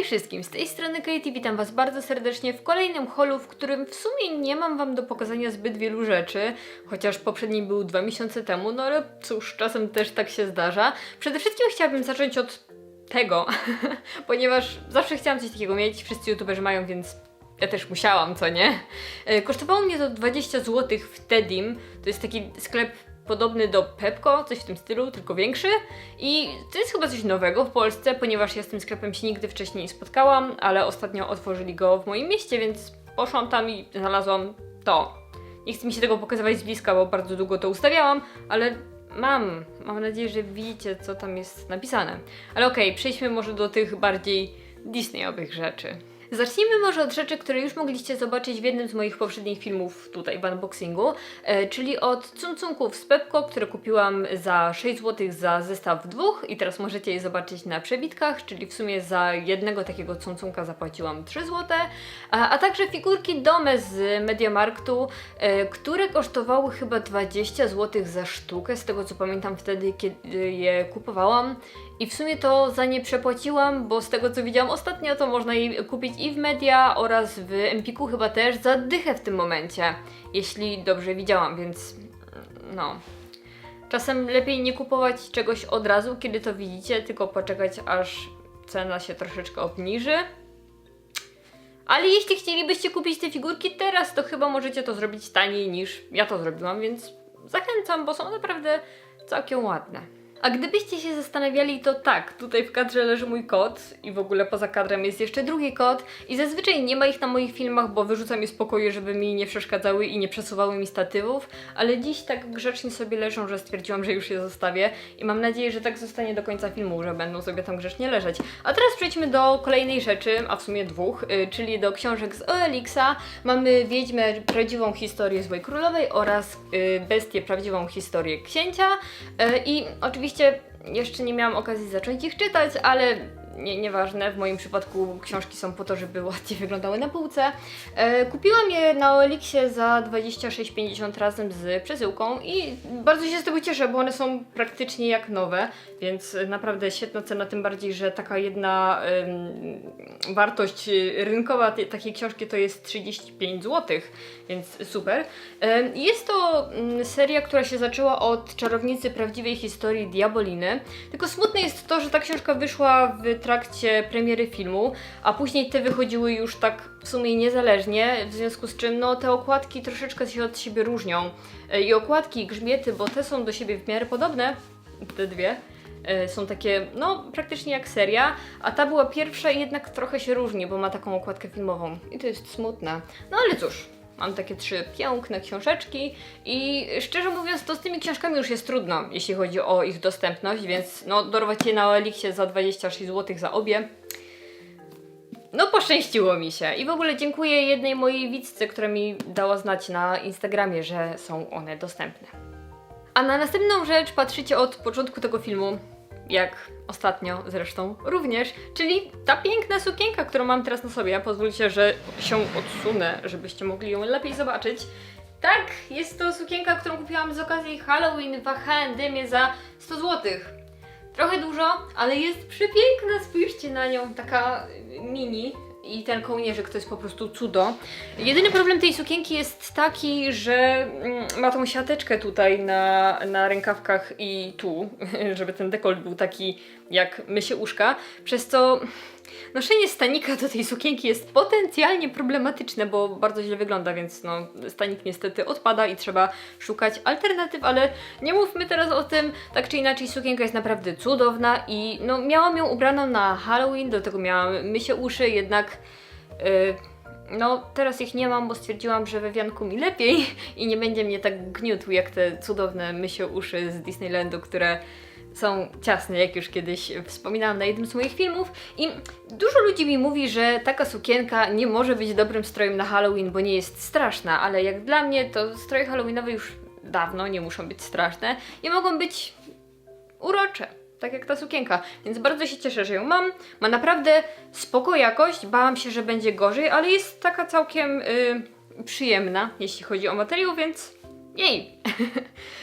Hej wszystkim, z tej strony Katie, witam Was bardzo serdecznie w kolejnym holu, w którym w sumie nie mam Wam do pokazania zbyt wielu rzeczy, chociaż poprzedni był dwa miesiące temu, no ale cóż, czasem też tak się zdarza. Przede wszystkim chciałabym zacząć od tego, ponieważ zawsze chciałam coś takiego mieć, wszyscy youtuberzy mają, więc ja też musiałam, co nie? E, Kosztowało mnie to 20 zł w Tedim, to jest taki sklep podobny do Pepko, coś w tym stylu, tylko większy. I to jest chyba coś nowego w Polsce, ponieważ ja z tym sklepem się nigdy wcześniej nie spotkałam, ale ostatnio otworzyli go w moim mieście, więc poszłam tam i znalazłam to. Nie chcę mi się tego pokazywać z bliska, bo bardzo długo to ustawiałam, ale mam. Mam nadzieję, że widzicie, co tam jest napisane. Ale okej, przejdźmy może do tych bardziej Disneyowych rzeczy. Zacznijmy może od rzeczy, które już mogliście zobaczyć w jednym z moich poprzednich filmów tutaj w unboxingu, e, czyli od cuncunków z Pepko, które kupiłam za 6 zł za zestaw dwóch i teraz możecie je zobaczyć na przebitkach, czyli w sumie za jednego takiego cuncunka zapłaciłam 3 zł, a, a także figurki Dome z Mediamarktu, e, które kosztowały chyba 20 zł za sztukę, z tego co pamiętam wtedy, kiedy je kupowałam. I w sumie to za nie przepłaciłam, bo z tego co widziałam ostatnio, to można je kupić i w Media oraz w Empiku chyba też za dychę w tym momencie, jeśli dobrze widziałam, więc no. Czasem lepiej nie kupować czegoś od razu, kiedy to widzicie, tylko poczekać aż cena się troszeczkę obniży. Ale jeśli chcielibyście kupić te figurki teraz, to chyba możecie to zrobić taniej niż ja to zrobiłam, więc zachęcam, bo są naprawdę całkiem ładne. A gdybyście się zastanawiali, to tak, tutaj w kadrze leży mój kot i w ogóle poza kadrem jest jeszcze drugi kot i zazwyczaj nie ma ich na moich filmach, bo wyrzucam je z pokoju, żeby mi nie przeszkadzały i nie przesuwały mi statywów, ale dziś tak grzecznie sobie leżą, że stwierdziłam, że już je zostawię i mam nadzieję, że tak zostanie do końca filmu, że będą sobie tam grzecznie leżeć. A teraz przejdźmy do kolejnej rzeczy, a w sumie dwóch, y, czyli do książek z OLX-a. Mamy Wiedźmę, prawdziwą historię Złej Królowej oraz y, Bestię, prawdziwą historię Księcia y, i oczywiście jeszcze nie miałam okazji zacząć ich czytać, ale nie, nieważne, w moim przypadku książki są po to, żeby ładnie wyglądały na półce. E, kupiłam je na Olixie za 26,50 razem z przesyłką i bardzo się z tego cieszę, bo one są praktycznie jak nowe, więc naprawdę świetna cena, tym bardziej, że taka jedna wartość rynkowa takiej książki to jest 35 zł, więc super. Jest to mm, seria, która się zaczęła od czarownicy prawdziwej historii Diaboliny, tylko smutne jest to, że ta książka wyszła w trakcie premiery filmu, a później te wychodziły już tak w sumie niezależnie, w związku z czym no, te okładki troszeczkę się od siebie różnią. E, I okładki, i grzbiety, bo te są do siebie w miarę podobne, te dwie, e, są takie, no, praktycznie jak seria, a ta była pierwsza i jednak trochę się różni, bo ma taką okładkę filmową. I to jest smutne. No ale cóż, mam takie trzy piękne książeczki i szczerze mówiąc, to z tymi książkami już jest trudno, jeśli chodzi o ich dostępność, więc no, dorwać je na Elixie za 26 zł za obie. No poszczęściło mi się i w ogóle dziękuję jednej mojej widzce, która mi dała znać na Instagramie, że są one dostępne. A na następną rzecz patrzycie od początku tego filmu, jak ostatnio zresztą również, czyli ta piękna sukienka, którą mam teraz na sobie. Pozwólcie, że się odsunę, żebyście mogli ją lepiej zobaczyć. Tak, jest to sukienka, którą kupiłam z okazji Halloween w H&M za 100 zł. Trochę dużo, ale jest przepiękna, spójrzcie na nią, taka mini. I ten kołnierzyk to jest po prostu cudo. Jedyny problem tej sukienki jest taki, że mm, ma tą siateczkę tutaj na, na rękawkach i tu, żeby ten dekolt był taki jak mysie uszka, przez co noszenie stanika do tej sukienki jest potencjalnie problematyczne, bo bardzo źle wygląda, więc no, stanik niestety odpada i trzeba szukać alternatyw, ale nie mówmy teraz o tym, tak czy inaczej sukienka jest naprawdę cudowna i no, miałam ją ubraną na Halloween, do tego miałam mysie uszy, jednak yy, no, teraz ich nie mam, bo stwierdziłam, że we wianku mi lepiej i nie będzie mnie tak gniótł jak te cudowne mysie uszy z Disneylandu, które są ciasne, jak już kiedyś wspominałam na jednym z moich filmów. I dużo ludzi mi mówi, że taka sukienka nie może być dobrym strojem na Halloween, bo nie jest straszna, ale jak dla mnie to stroje halloweenowe już dawno nie muszą być straszne i mogą być urocze. Tak jak ta sukienka, więc bardzo się cieszę, że ją mam. Ma naprawdę spoko jakość. Bałam się, że będzie gorzej, ale jest taka całkiem y, przyjemna, jeśli chodzi o materiał, więc jej.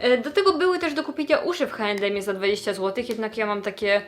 E, do tego były też do kupienia uszy w H&M za 20 zł, jednak ja mam takie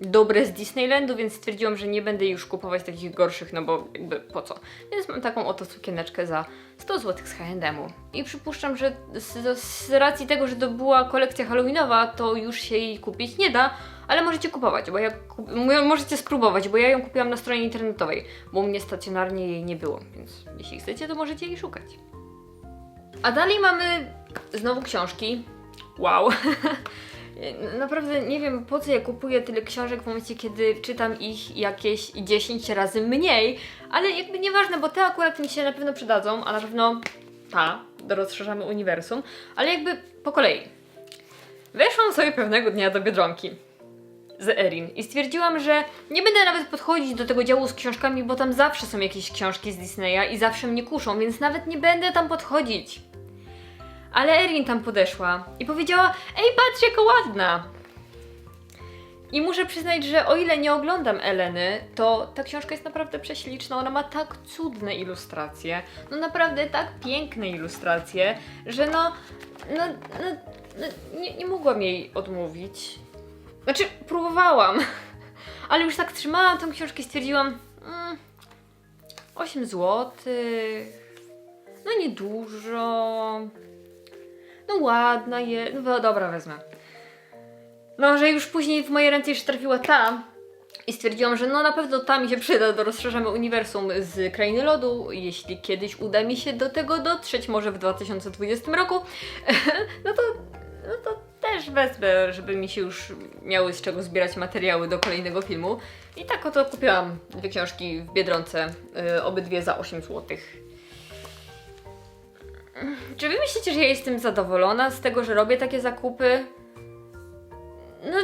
dobre z Disneylandu, więc stwierdziłam, że nie będę już kupować takich gorszych, no bo jakby po co. Więc mam taką oto sukieneczkę za 100 zł z H&M-u. I przypuszczam, że z, z racji tego, że to była kolekcja halloweenowa, to już się jej kupić nie da, ale możecie kupować, bo ja kup- mo- możecie spróbować, bo ja ją kupiłam na stronie internetowej, bo u mnie stacjonarnie jej nie było, więc jeśli chcecie, to możecie jej szukać. A dalej mamy znowu książki. Wow. Naprawdę nie wiem po co ja kupuję tyle książek w momencie, kiedy czytam ich jakieś 10 razy mniej, ale jakby nieważne, bo te akurat mi się na pewno przydadzą, a na pewno ta, rozszerzamy uniwersum, ale jakby po kolei. Weszłam sobie pewnego dnia do Biedronki z Erin i stwierdziłam, że nie będę nawet podchodzić do tego działu z książkami, bo tam zawsze są jakieś książki z Disneya i zawsze mnie kuszą, więc nawet nie będę tam podchodzić. Ale Erin tam podeszła i powiedziała: Ej, patrz, jaka ładna! I muszę przyznać, że o ile nie oglądam Eleny, to ta książka jest naprawdę prześliczna. Ona ma tak cudne ilustracje, no naprawdę tak piękne ilustracje, że no, no, no, no nie, nie mogłam jej odmówić. Znaczy, próbowałam, ale już tak trzymałam tą książkę i stwierdziłam, mm, 8 zł, no niedużo, no ładna jest, no dobra, wezmę. No, że już później w moje ręce jeszcze trafiła ta i stwierdziłam, że no na pewno ta mi się przyda do rozszerzamy uniwersum z Krainy Lodu, jeśli kiedyś uda mi się do tego dotrzeć, może w 2020 roku, no to, no to też wezmę, żeby mi się już miały z czego zbierać materiały do kolejnego filmu. I tak oto kupiłam dwie książki w Biedronce, y, obydwie za 8 złotych. Czy wy myślicie, że ja jestem zadowolona z tego, że robię takie zakupy? No,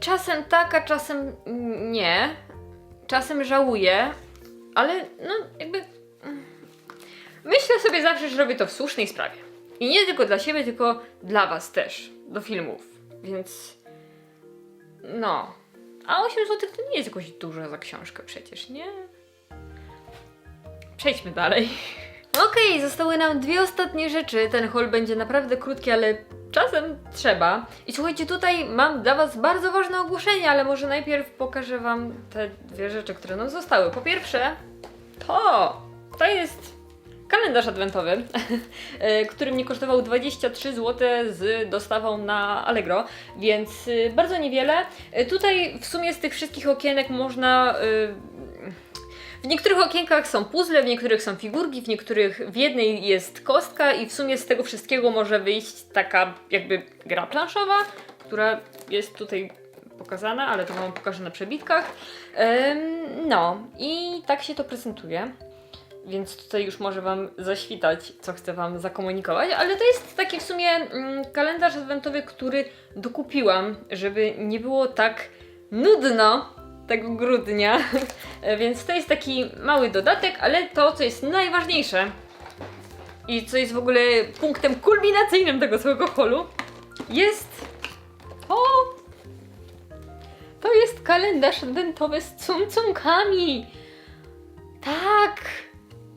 czasem tak, a czasem nie. Czasem żałuję, ale no jakby. Myślę sobie zawsze, że robię to w słusznej sprawie. I nie tylko dla siebie, tylko dla was też, do filmów. Więc. No. A 8 zł to nie jest jakoś dużo za książkę przecież, nie? Przejdźmy dalej. Okej, zostały nam dwie ostatnie rzeczy. Ten haul będzie naprawdę krótki, ale czasem trzeba. I słuchajcie, tutaj mam dla Was bardzo ważne ogłoszenie, ale może najpierw pokażę Wam te dwie rzeczy, które nam zostały. Po pierwsze, to, to jest kalendarz adwentowy, e, który mnie kosztował 23 zł z dostawą na Allegro, więc y, bardzo niewiele. E, Tutaj w sumie z tych wszystkich okienek można w niektórych okienkach są puzzle, w niektórych są figurki, w niektórych w jednej jest kostka i w sumie z tego wszystkiego może wyjść taka jakby gra planszowa, która jest tutaj pokazana, ale to wam pokażę na przebitkach. Em, no i tak się to prezentuje. Więc tutaj już może Wam zaświtać, co chcę Wam zakomunikować, ale to jest taki w sumie mm, kalendarz adwentowy, który dokupiłam, żeby nie było tak nudno tego grudnia. Więc to jest taki mały dodatek, ale to, co jest najważniejsze i co jest w ogóle punktem kulminacyjnym tego całego holu, jest. O! To jest kalendarz adwentowy z cumcumkami! Tak!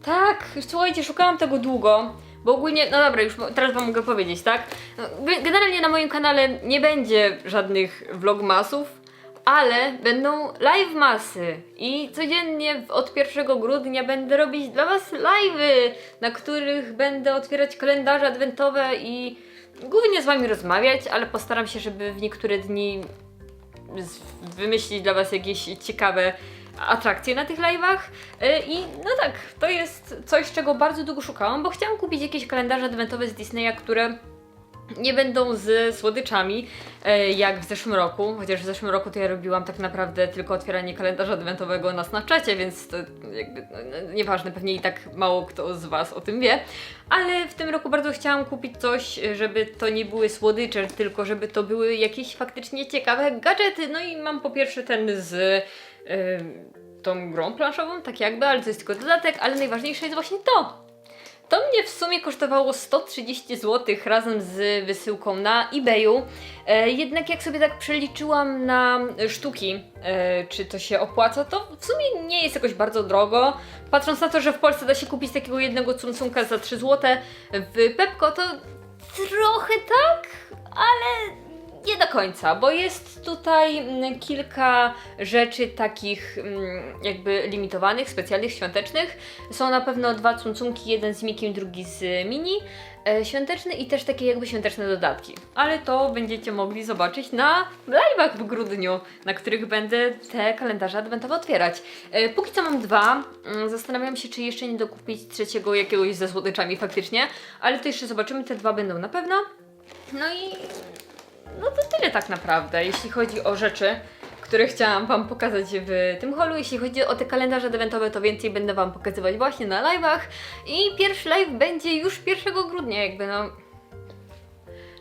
Tak! Słuchajcie, szukałam tego długo. Bo ogólnie, no dobra, już teraz wam mogę powiedzieć, tak? Ge- Generalnie na moim kanale nie będzie żadnych vlogmasów, ale będą live masy. I codziennie od 1 grudnia będę robić dla was live'y, na których będę otwierać kalendarze adwentowe i głównie z wami rozmawiać, ale postaram się, żeby w niektóre dni wymyślić dla was jakieś ciekawe atrakcje na tych live'ach. Yy, i no tak, to jest coś, czego bardzo długo szukałam, bo chciałam kupić jakieś kalendarze adwentowe z Disneya, które nie będą z słodyczami, e, jak w zeszłym roku, chociaż w zeszłym roku to ja robiłam tak naprawdę tylko otwieranie kalendarza adwentowego na Snapchacie, więc to jakby no, no, nieważne, pewnie i tak mało kto z Was o tym wie, ale w tym roku bardzo chciałam kupić coś, żeby to nie były słodycze, tylko żeby to były jakieś faktycznie ciekawe gadżety, no i mam po pierwsze ten z... em, tą grą planszową, tak jakby, ale to jest tylko dodatek, ale najważniejsze jest właśnie to, to mnie w sumie kosztowało 130 zł razem z wysyłką na eBayu. E, jednak jak sobie tak przeliczyłam na sztuki, e, czy to się opłaca, to w sumie nie jest jakoś bardzo drogo. Patrząc na to, że w Polsce da się kupić takiego jednego cumcunka za 3 zł, w Pepko to trochę tak, ale nie do końca, bo jest tutaj mm, kilka rzeczy takich mm, jakby limitowanych, specjalnych, świątecznych. Są na pewno dwa cuncunki, jeden z Mikiem, drugi z Mini. E, świąteczny i też takie jakby świąteczne dodatki. Ale to będziecie mogli zobaczyć na live'ach w grudniu, na których będę te kalendarze adwentowe otwierać. E, póki co mam dwa. Mm, Zastanawiam się, czy jeszcze nie dokupić trzeciego jakiegoś ze słodyczami faktycznie, ale to jeszcze zobaczymy. Te dwa będą na pewno. No i no to tyle tak naprawdę, jeśli chodzi o rzeczy, które chciałam Wam pokazać w tym holu. Jeśli chodzi o te kalendarze adwentowe, to więcej będę Wam pokazywać właśnie na live'ach. I pierwszy live będzie już 1 grudnia, jakby no.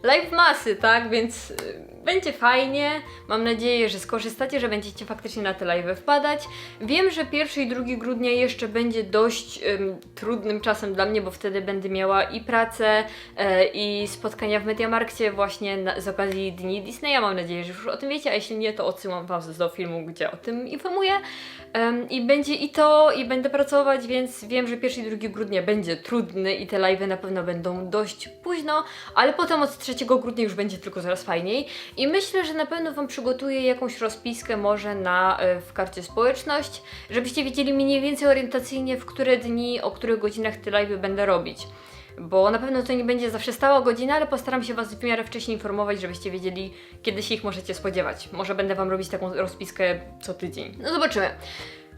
Live masy, tak? Więc y, będzie fajnie. Mam nadzieję, że skorzystacie, że będziecie faktycznie na te live wpadać. Wiem, że 1 i 2 grudnia jeszcze będzie dość ym, trudnym czasem dla mnie, bo wtedy będę miała i pracę, e, i spotkania w Mediamarkcie właśnie na, z okazji Dni Disneya. Mam nadzieję, że już o tym wiecie, a jeśli nie, to odsyłam Was do filmu, gdzie o tym informuję. I będzie i to, i będę pracować, więc wiem, że 1 i 2 grudnia będzie trudny i te live na pewno będą dość późno, ale potem od 3 grudnia już będzie tylko coraz fajniej. I myślę, że na pewno Wam przygotuję jakąś rozpiskę może na, e, w karcie społeczność, żebyście wiedzieli mniej więcej orientacyjnie, w które dni, o których godzinach te live będę robić. Bo na pewno to nie będzie zawsze stała godzina, ale postaram się Was w miarę wcześniej informować, żebyście wiedzieli, kiedy się ich możecie spodziewać. Może będę Wam robić taką rozpiskę co tydzień. No zobaczymy.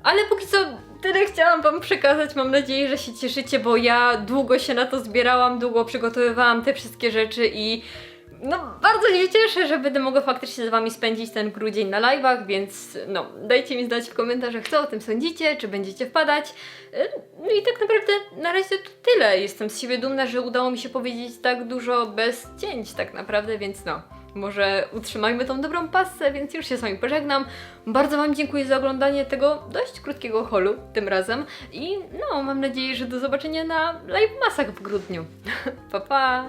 Ale póki co tyle chciałam Wam przekazać. Mam nadzieję, że się cieszycie, bo ja długo się na to zbierałam, długo przygotowywałam te wszystkie rzeczy i no bardzo się cieszę, że będę mogła faktycznie z Wami spędzić ten grudzień na live'ach, więc no dajcie mi znać w komentarzach, co o tym sądzicie, czy będziecie wpadać. No i tak naprawdę na razie to tyle. Jestem z siebie dumna, że udało mi się powiedzieć tak dużo bez cięć tak naprawdę, więc no. Może utrzymajmy tą dobrą pasę, więc już się z Wami pożegnam. Bardzo Wam dziękuję za oglądanie tego dość krótkiego holu tym razem i no, mam nadzieję, że do zobaczenia na live masach w grudniu. pa pa!